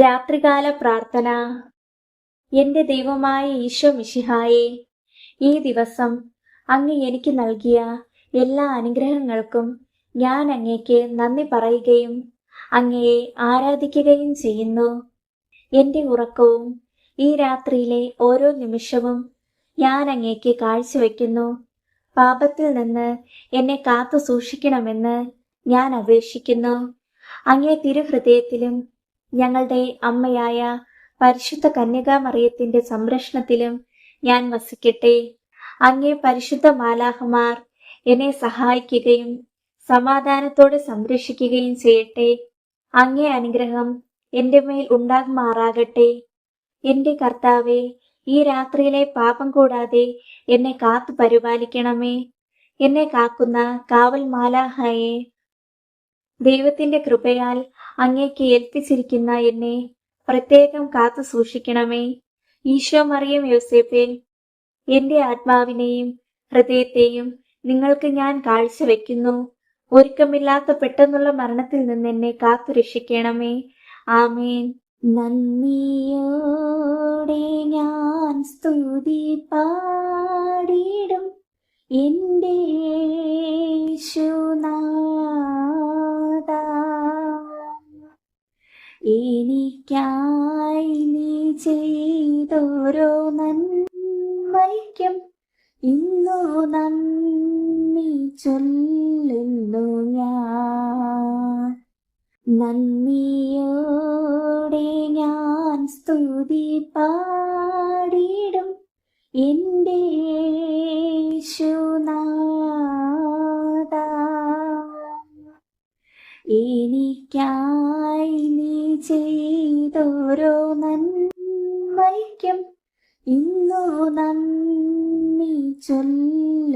രാത്രികാല പ്രാർത്ഥന. എന്റെ ദൈവമായ ഈശോ മിഷിഹായെ ഈ ദിവസം അങ്ങ് എനിക്ക് നൽകിയ എല്ലാ അനുഗ്രഹങ്ങൾക്കും ഞാൻ അങ്ങേക്ക് നന്ദി പറയുകയും അങ്ങയെ ആരാധിക്കുകയും ചെയ്യുന്നു. എന്റെ ഉറക്കവും ഈ രാത്രിയിലെ ഓരോ നിമിഷവും ഞാൻ അങ്ങേക്ക് കാഴ്ചവെക്കുന്നു. പാപത്തിൽ നിന്ന് എന്നെ കാത്തു സൂക്ഷിക്കണമെന്ന് ഞാൻ അപേക്ഷിക്കുന്നു. അങ്ങേ തിരുഹൃദയത്തിലും ഞങ്ങളുടെ അമ്മയായ പരിശുദ്ധ കന്യകാമറിയത്തിന്റെ സംരക്ഷണത്തിലും ഞാൻ വസിക്കട്ടെ. അങ്ങേ പരിശുദ്ധ മാലാഹമാർ എന്നെ സഹായിക്കുകയും സമാധാനത്തോടെ സംരക്ഷിക്കുകയും ചെയ്യട്ടെ. അങ്ങേ അനുഗ്രഹം എന്റെ മേൽ ഉണ്ടാകുമാറാകട്ടെ. എന്റെ കർത്താവെ ഈ രാത്രിയിലെ പാപം കൂടാതെ എന്നെ കാത്തു പരിപാലിക്കണമേ എന്നെ കാക്കുന്ന കാവൽ മാലാഹയെ ദൈവത്തിന്റെ കൃപയാൽ അങ്ങേക്ക് ഏൽപ്പിച്ചിരിക്കുന്ന എന്നെ പ്രത്യേകം കാത്തു സൂക്ഷിക്കണമേ. ഈശോ മറിയം യോസേപ്പേ എന്റെ ആത്മാവിനെയും ഹൃദയത്തെയും നിങ്ങൾക്ക് ഞാൻ കാഴ്ചവെക്കുന്നു. ഒരുക്കമില്ലാത്ത പെട്ടെന്നുള്ള മരണത്തിൽ നിന്ന് എന്നെ കാത്തു രക്ഷിക്കണമേ. ആമേൻ. നന്ദിയോടെ ഞാൻ സ്തുതി പാടിടും. എന്റെ എനിക്കായി നീ ചെയ്തോരോ നന്മയ്ക്കും ഇന്നു നന്ദി ചൊല്ലുന്നു ഞാൻ. നന്ദിയോടെ ഞാൻ സ്തുതി പാടിടും എന്റെ ശുനാദ എനിക്കായി ചെയ്തോരോ നന്മയ്ക്കും ഇന്നു നന്ദി ചൊല്ലുന്നു